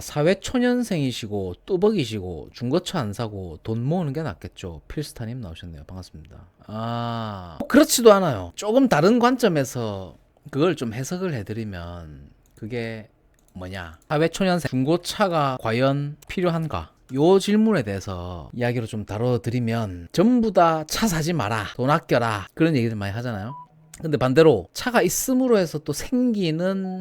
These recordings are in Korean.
사회 초년생이시고 뚜벅이시고 중고차 안 사고 돈 모으는 게 낫겠죠. 필스타님 나오셨네요. 반갑습니다. 아뭐 그렇지도 않아요. 조금 다른 관점에서 그걸 좀 해석을 해드리면 그게 뭐냐 사회 초년생 중고차가 과연 필요한가? 요 질문에 대해서 이야기로 좀 다뤄드리면 전부 다 차 사지 마라 돈 아껴라 그런 얘기들 많이 하잖아요 근데 반대로 차가 있음으로 해서 또 생기는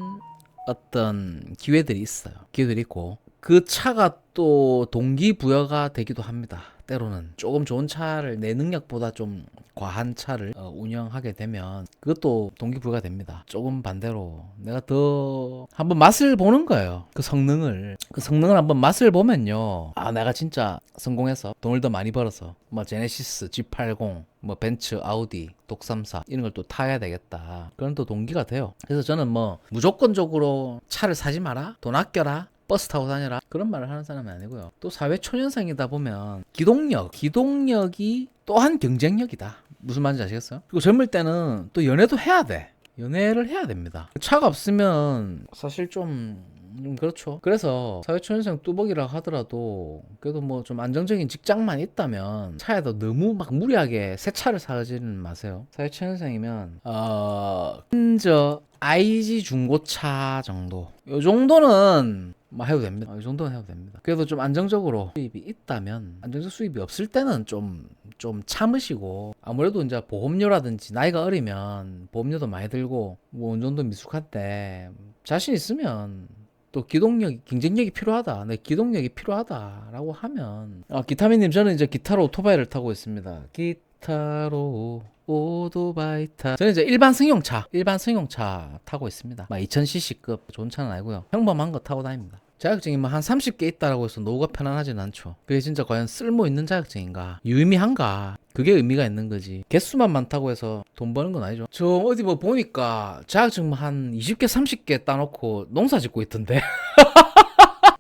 어떤 기회들이 있어요. 기회들이 있고 그 차가 또 동기부여가 되기도 합니다 때로는 조금 좋은 차를 내 능력보다 좀 과한 차를 어, 운영하게 되면 그것도 동기부여가 됩니다. 조금 반대로 내가 더 한번 맛을 보는 거예요. 그 성능을 그 성능을 한번 맛을 보면요. 아 내가 진짜 성공해서 돈을 더 많이 벌어서 뭐 제네시스 G80 뭐 벤츠 아우디 독삼사 이런 걸 또 타야 되겠다. 그런 또 동기가 돼요. 그래서 저는 뭐 무조건적으로 차를 사지 마라 돈 아껴라 버스 타고 다녀라 그런 말을 하는 사람은 아니고요. 또 사회 초년생이다 보면 기동력, 기동력이 또한 경쟁력이다. 무슨 말인지 아시겠어요? 그리고 젊을 때는 또 연애도 해야 돼. 연애를 해야 됩니다. 차가 없으면 사실 좀, 좀 그렇죠. 그래서 사회초년생 뚜벅이라 하더라도 그래도 뭐 좀 안정적인 직장만 있다면 차에도 너무 막 무리하게 새 차를 사지는 마세요. 사회초년생이면 어 현저 IG 중고차 정도. 요 정도는 뭐 해도 됩니다. 이 정도는 해도 됩니다. 그래도 좀 안정적으로 수입이 있다면 안정적 수입이 없을 때는 좀 좀 참으시고 아무래도 이제 보험료라든지 나이가 어리면 보험료도 많이 들고 뭐 정도 미숙한데 자신 있으면 또 기동력, 경쟁력이 필요하다. 내 기동력이 필요하다라고 하면 아, 기타미님 저는 이제 기타로 오토바이를 타고 있습니다. 기 타로 오토바이 타. 저는 이제 일반 승용차, 일반 승용차 타고 있습니다. 막 2000cc급 좋은 차는 아니고요. 평범한 거 타고 다닙니다. 자격증이 뭐 한 30개 있다라고 해서 노후가 편안하진 않죠. 그게 진짜 과연 쓸모 있는 자격증인가? 유의미한가? 그게 의미가 있는 거지. 개수만 많다고 해서 돈 버는 건 아니죠. 저 어디 뭐 보니까 자격증 뭐한 20개, 30개 따놓고 농사 짓고 있던데.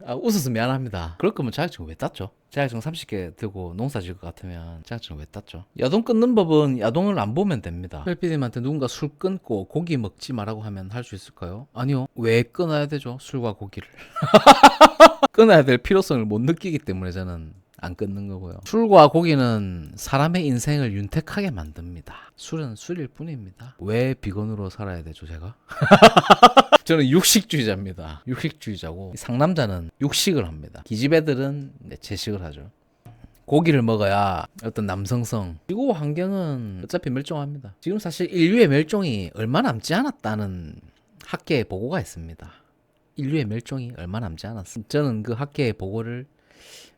아, 웃어서 미안합니다. 그럴 거면 자격증 왜 땄죠? 자격증 30개 들고 농사 지을 것 같으면 자격증 왜 땄죠? 야동 끊는 법은 야동을 안 보면 됩니다. 헬피님한테 누군가 술 끊고 고기 먹지 말라고 하면 할 수 있을까요? 아니요. 왜 끊어야 되죠? 술과 고기를. 끊어야 될 필요성을 못 느끼기 때문에 저는 안 끊는 거고요. 술과 고기는 사람의 인생을 윤택하게 만듭니다. 술은 술일 뿐입니다. 왜 비건으로 살아야 되죠, 제가? 저는 육식주의자입니다. 육식주의자고 상남자는 육식을 합니다. 기집애들은 네, 채식을 하죠. 고기를 먹어야 어떤 남성성 지구 환경은 어차피 멸종합니다. 지금 사실 인류의 멸종이 얼마 남지 않았다는 학계의 보고가 있습니다. 인류의 멸종이 얼마 남지 않았습니다. 저는 그 학계의 보고를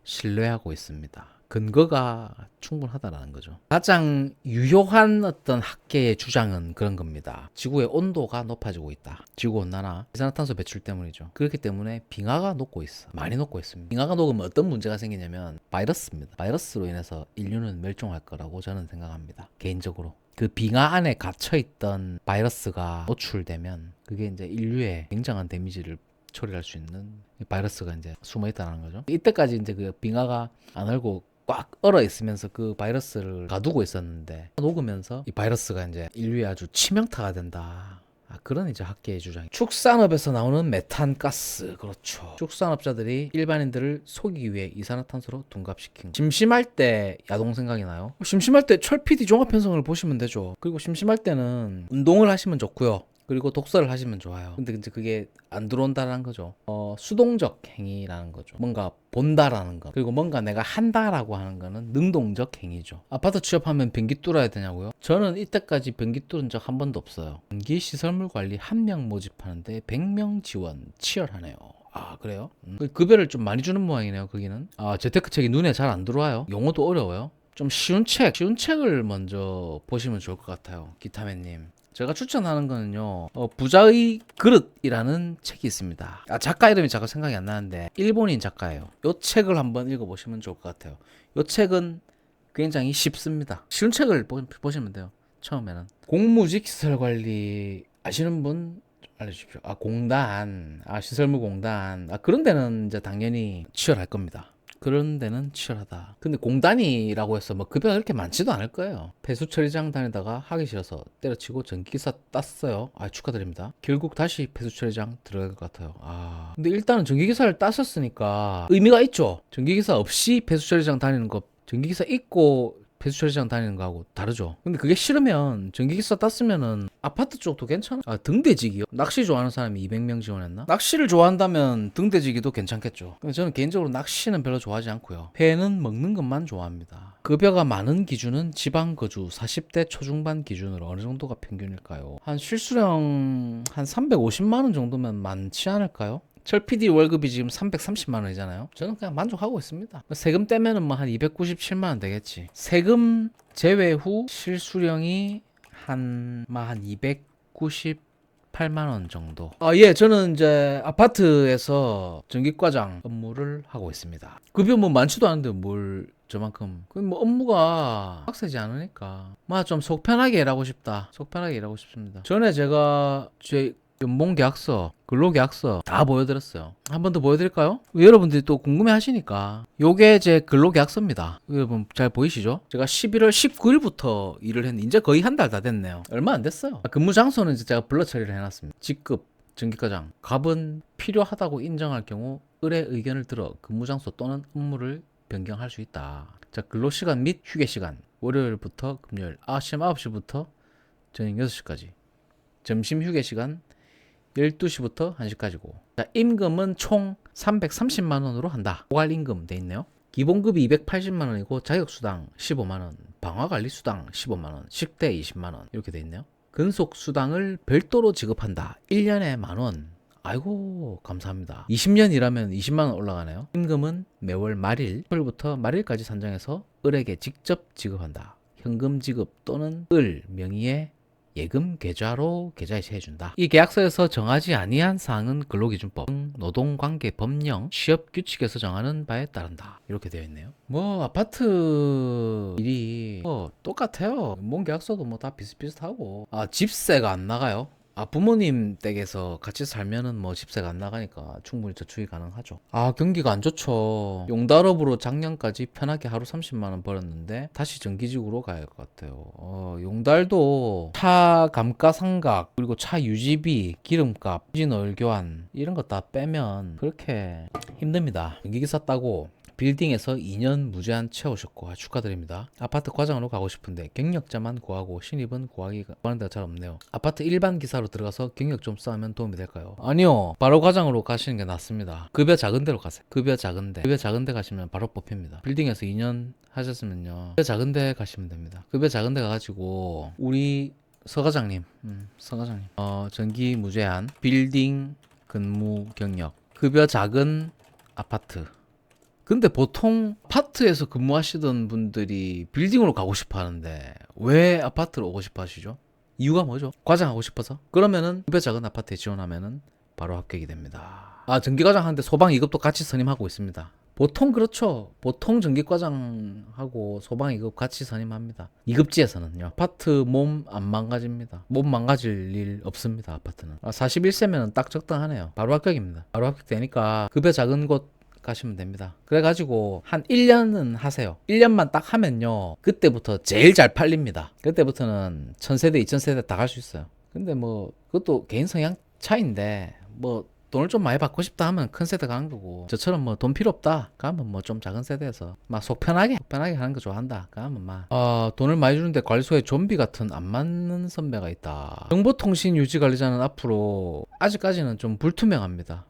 신뢰하고 있습니다. 근거가 충분하다라는 거죠. 가장 유효한 어떤 학계의 주장은 그런 겁니다. 지구의 온도가 높아지고 있다. 지구 온난화, 이산화탄소 배출 때문이죠. 그렇기 때문에 빙하가 녹고 있어. 많이 녹고 있습니다. 빙하가 녹으면 어떤 문제가 생기냐면 바이러스입니다. 바이러스로 인해서 인류는 멸종할 거라고 저는 생각합니다. 개인적으로. 그 빙하 안에 갇혀 있던 바이러스가 노출되면 그게 이제 인류에 굉장한 데미지를 처리할 수 있는 바이러스가 이제 숨어 있다는 거죠. 이때까지 이제 그 빙하가 안 얼고 꽉 얼어 있으면서 그 바이러스를 가두고 있었는데 녹으면서 이 바이러스가 이제 인류에 아주 치명타가 된다. 아, 그런 이제 학계의 주장이. 축산업에서 나오는 메탄 가스, 그렇죠. 축산업자들이 일반인들을 속이기 위해 이산화탄소로 둔갑시킨. 심심할 때 야동 생각이 나요. 심심할 때 철 PD 종합 편성을 보시면 되죠. 그리고 심심할 때는 운동을 하시면 좋고요. 그리고 독서를 하시면 좋아요. 근데 이제 그게 안 들어온다라는 거죠. 어, 수동적 행위라는 거죠. 뭔가 본다라는 거. 그리고 뭔가 내가 한다라고 하는 거는 능동적 행위죠. 아파트 취업하면 변기 뚫어야 되냐고요? 저는 이때까지 변기 뚫은 적 한 번도 없어요. 변기 시설물 관리 한 명 모집하는데 100명 지원 치열하네요. 아 그래요? 음. 그 급여를 좀 많이 주는 모양이네요 거기는 아 재테크 책이 눈에 잘 안 들어와요 용어도 어려워요 좀 쉬운 책 쉬운 책을 먼저 보시면 좋을 것 같아요 기타맨님 제가 추천하는 거는요 어, 부자의 그릇이라는 책이 있습니다. 아 작가 이름이 잠깐 생각이 안 나는데 일본인 작가예요. 요 책을 한번 읽어보시면 좋을 것 같아요. 요 책은 굉장히 쉽습니다. 쉬운 책을 보, 보시면 돼요 처음에는. 공무직 시설 관리 아시는 분 알려주십시오. 아 공단, 아 시설물 공단, 아 그런 데는 이제 당연히 치열할 겁니다. 그런 데는 치열하다. 근데 공단이라고 해서 뭐 급여가 그렇게 많지도 않을 거예요. 폐수 처리장 다니다가 하기 싫어서 때려치고 전기기사 땄어요. 아 축하드립니다. 결국 다시 폐수 처리장 들어갈 것 같아요. 아 근데 일단은 전기기사를 땄었으니까 의미가 있죠. 전기기사 없이 폐수 처리장 다니는 거 전기기사 있고 폐수처리장 다니는 거하고 다르죠. 근데 그게 싫으면 전기기사 땄으면은 아파트 쪽도 괜찮아. 아 등대지기요? 낚시 좋아하는 사람이 200명 지원했나? 낚시를 좋아한다면 등대지기도 괜찮겠죠. 근데 저는 개인적으로 낚시는 별로 좋아하지 않고요. 회는 먹는 것만 좋아합니다. 급여가 많은 기준은 지방 거주 40대 초중반 기준으로 어느 정도가 평균일까요? 한 실수령 한 350만 원 정도면 많지 않을까요? 철 PD 월급이 지금 330만 원이잖아요. 저는 그냥 만족하고 있습니다. 세금 떼면은 뭐 한 297만 원 되겠지. 세금 제외 후 실수령이 한한 298만 원 정도. 아 예, 저는 이제 아파트에서 전기과장 업무를 하고 있습니다. 급여 뭐 많지도 않은데 뭘 저만큼 그뭐 업무가 빡세지 않으니까 뭐좀속 편하게 일하고 싶다. 속 편하게 일하고 싶습니다. 전에 제가 제 연봉 계약서, 근로 계약서 다 보여드렸어요. 한 번 더 보여드릴까요? 여러분들이 또 궁금해 하시니까. 요게 제 근로 계약서입니다. 여러분 잘 보이시죠? 제가 11월 19일부터 일을 했는데 이제 거의 한 달 다 됐네요. 얼마 안 됐어요. 아, 근무 장소는 제가 블러 처리를 해놨습니다. 직급, 전기과장, 갑은 필요하다고 인정할 경우 을의 의견을 들어 근무 장소 또는 업무를 변경할 수 있다. 자, 근로 시간 및 휴게 시간. 월요일부터 금요일 아침 9시부터 저녁 6시까지. 점심 휴게 시간 12시부터 1시까지고. 자, 임금은 총 330만 원으로 한다. 고갈 임금 돼 있네요. 기본급이 280만 원이고 자격수당 15만 원, 방화관리수당 15만 원, 식대 20만 원 이렇게 돼 있네요. 근속수당을 별도로 지급한다. 1년에 만 원. 아이고 감사합니다. 20년 일하면 20만 원 올라가네요. 임금은 매월 말일, 월부터 말일까지 산정해서 을에게 직접 지급한다. 현금 지급 또는 을 명의의 예금 계좌로 계좌이체 해준다. 이 계약서에서 정하지 아니한 사항은 근로기준법, 등 노동관계 법령, 취업 규칙에서 정하는 바에 따른다. 이렇게 되어 있네요. 뭐 아파트 일이 뭐 똑같아요. 뭔 계약서도 뭐 다 비슷비슷하고 아 집세가 안 나가요. 아 부모님 댁에서 같이 살면은 뭐 집세가 안 나가니까 충분히 저축이 가능하죠. 아 경기가 안 좋죠. 용달업으로 작년까지 편하게 하루 30만 원 벌었는데 다시 정기직으로 가야 할 것 같아요. 어, 용달도 차 감가상각 그리고 차 유지비, 기름값, 엔진 오일 교환 이런 거 다 빼면 그렇게 힘듭니다. 전기기사 따고 빌딩에서 2년 무제한 채우셨고 아, 축하드립니다. 아파트 과장으로 가고 싶은데 경력자만 구하고 신입은 구하기 구하는 데가 잘 없네요. 아파트 일반 기사로 들어가서 경력 좀 쌓으면 도움이 될까요? 아니요. 바로 과장으로 가시는 게 낫습니다. 급여 작은 데로 가세요. 급여 작은 데. 급여 작은 데 가시면 바로 뽑힙니다. 빌딩에서 2년 하셨으면요. 급여 작은 데 가시면 됩니다. 급여 작은 데 가가지고 우리 서 과장님, 음, 서 과장님, 어, 전기 무제한, 빌딩 근무 경력, 급여 작은 아파트, 근데 보통 아파트에서 근무하시던 분들이 빌딩으로 가고 싶어 하는데 왜 아파트로 오고 싶어 하시죠? 이유가 뭐죠? 과장하고 싶어서? 그러면은 급여 작은 아파트에 지원하면은 바로 합격이 됩니다. 아, 전기과장 하는데 소방 2급도 같이 선임하고 있습니다. 보통 그렇죠. 보통 전기과장하고 소방 2급 같이 선임합니다. 2급지에서는요. 아파트 몸 안 망가집니다. 몸 망가질 일 없습니다. 아파트는. 아, 41세면 딱 적당하네요. 바로 합격입니다. 바로 합격되니까 급여 작은 곳 가시면 됩니다. 그래가지고 한 1년은 하세요. 1년만 딱 하면요. 그때부터 제일 잘 팔립니다. 그때부터는 1000세대, 2000세대 다 갈 수 있어요. 근데 뭐 그것도 개인 성향 차인데 뭐 돈을 좀 많이 받고 싶다 하면 큰 세대 가는 거고 저처럼 뭐 돈 필요 없다 그러면 뭐 좀 작은 세대에서 막 속 편하게 속 편하게 하는 거 좋아한다 그러면 막 어, 돈을 많이 주는데 관리소에 좀비 같은 안 맞는 선배가 있다 정보통신 유지관리자는 앞으로 아직까지는 좀 불투명합니다